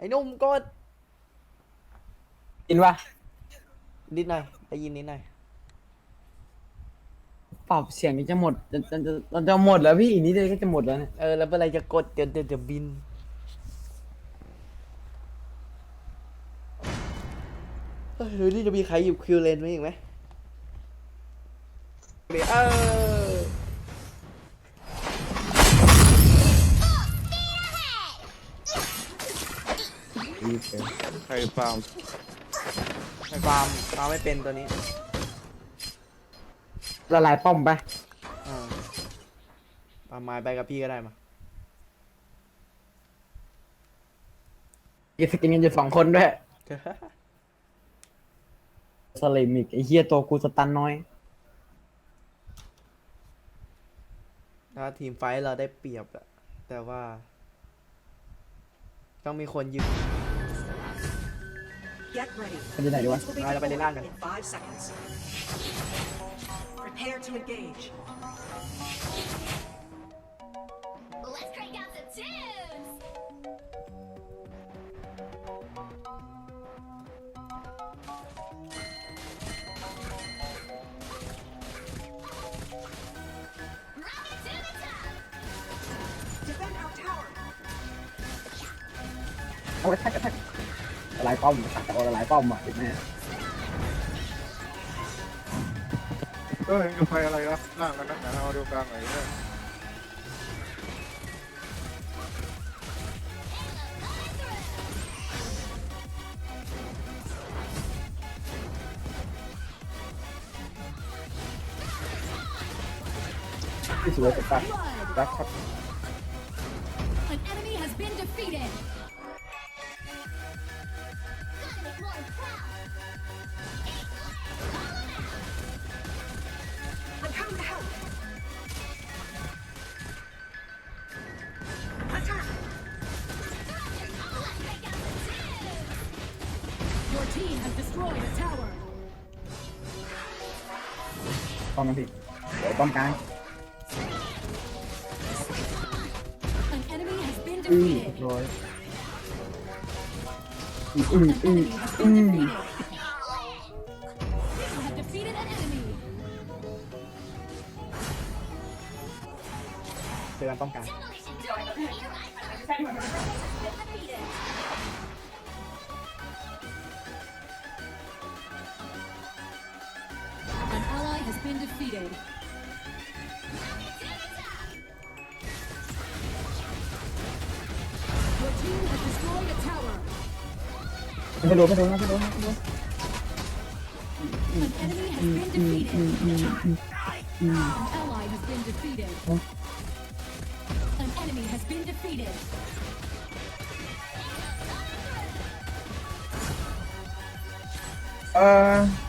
ไอ้หนุ่มกดกินวะนิดหน่อยได้ยินนิดหน่อยปรับเสียงนี้จะหมดจะจะจะเราจะหมดแล้วพี่อีกนิดเดียวก็จะหมดแล้วเนี่ยเออแล้วเมื่อไหรจะกดเดี๋ยวเดี๋ยวเดี๋ยวบิน เฮ้ยดูนี่จะมีใครหยิบคิวเลนไว้อีกไหมเออ รีบเลยใครฟาร์มไม่ฟาร์มฟาร์มไม่เป็นตัวนี้ละลายป้อมไปอ่าฟาร์มไม้ไปกับพี่ก็ได้มากินสกินกันอยู่สองคนด้วยสลิมอีกไอ้เฮียตัวกูสตันน้อย ถ้าทีมไฟท์เราได้เปรียบอะแต่ว่า ต้องมีคนยืน Get ready. มันจะไหนดีวะ Minions will be Right, up in the deployed land. in five seconds. Prepare to engage. เอาไว้แท็กแท็กละลายป้อมตัดเอาละลายป้อมอะเห็นไหมเอ้ยจะไปอะไรนะล่างกันนักหนาเอาดูกลางไหนเนี่ยที่สวยสุดตัดตัดครับ team has destroyed a tower. ป้อมนะพี่เดี๋ยวป้อมกลาง An enemy has been อือ defeated. ร้อยอืออือ An อือ enemy has อื been อ defeated. You have defeated an enemy. เจอกันป้อมกลาง Demolition Derby! Here I come! Defeated! been defeated. Your team has destroyed a tower. ไม่โดนไม่โดนไม่โดนไม่โดน An enemy has been defeated. An ally has been defeated. An enemy has been defeated. เ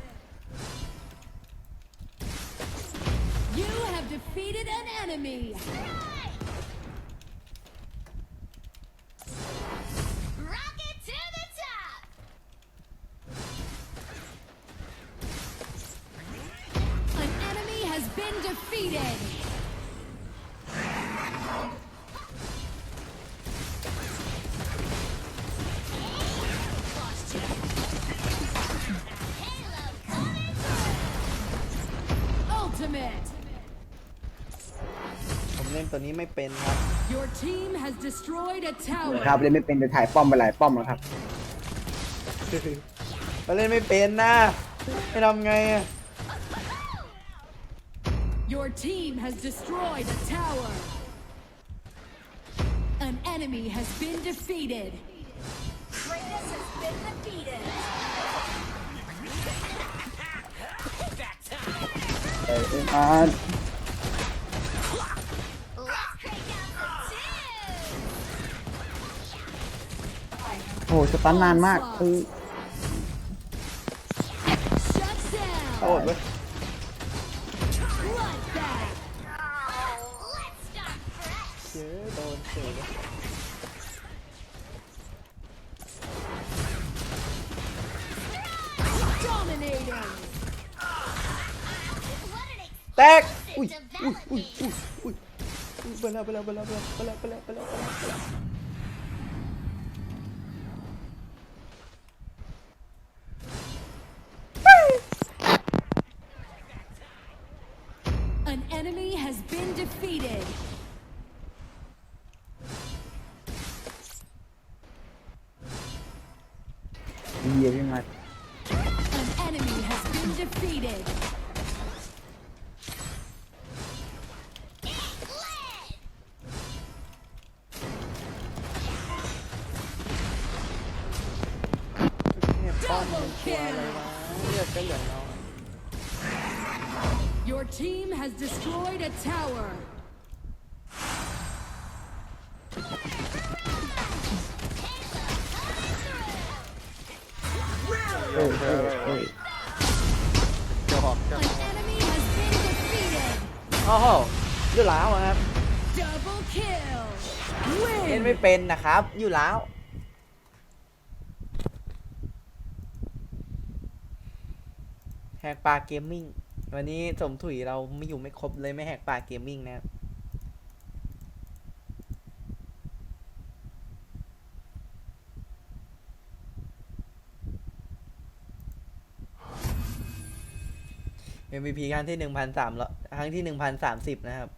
defeated an enemy. Rocket to the top! An enemy has been defeated. ตัวนี้ไม่เป็นครับ Your team has destroyed a ครับ tower. เล่นไม่เป็นเดี๋ยวถ่ายป้อมไปหลายป้อมแล้วครับ เราเล่นไม่เป็นนะไม่ทำไงอะ Your team has destroyed a tower. An enemy has been defeated. Greatness has been defeated! เอ้ยอ่า Let's โอ้โหสตันนานมากเออ Shut down. โทษเว้ย Bloodbath. Let's start fresh. เจอโดนเฉยเลย Dominating. What an แตกอุ้ย explosive อุ้ยอุ้ย development. อุ้ยอุ้ยอุ้ยไปแล้วไปแล้วไปแล้วไปแล้วไปแล้วไปแล้วไปแล้ว has been defeated. An enemy has been defeated. Double kill. Your team has destroyed a tower. เอ้ยเอ้ยเอ้ยเจ้าหอกเจ้า An enemy has been defeated. โอ้โหอยู่แล้วอะครับ Double kill. เล่น Win. ไม่เป็นนะครับ อยู่แล้ว แหกปากเกมมิ่ง วันนี้สมถุยเราไม่อยู่ไม่ครบเลยไม่แหกปากเกมมิ่งนะครับ MVP ครั้งที่หนึ่งพันสามครั้งที่หนึ่งพันสามสิบนะครับ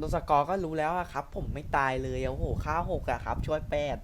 ดูสกอร์ก็รู้แล้วอะครับ ผมไม่ตายเลยโอ้โหข้าหกอะครับ ช่วยแปด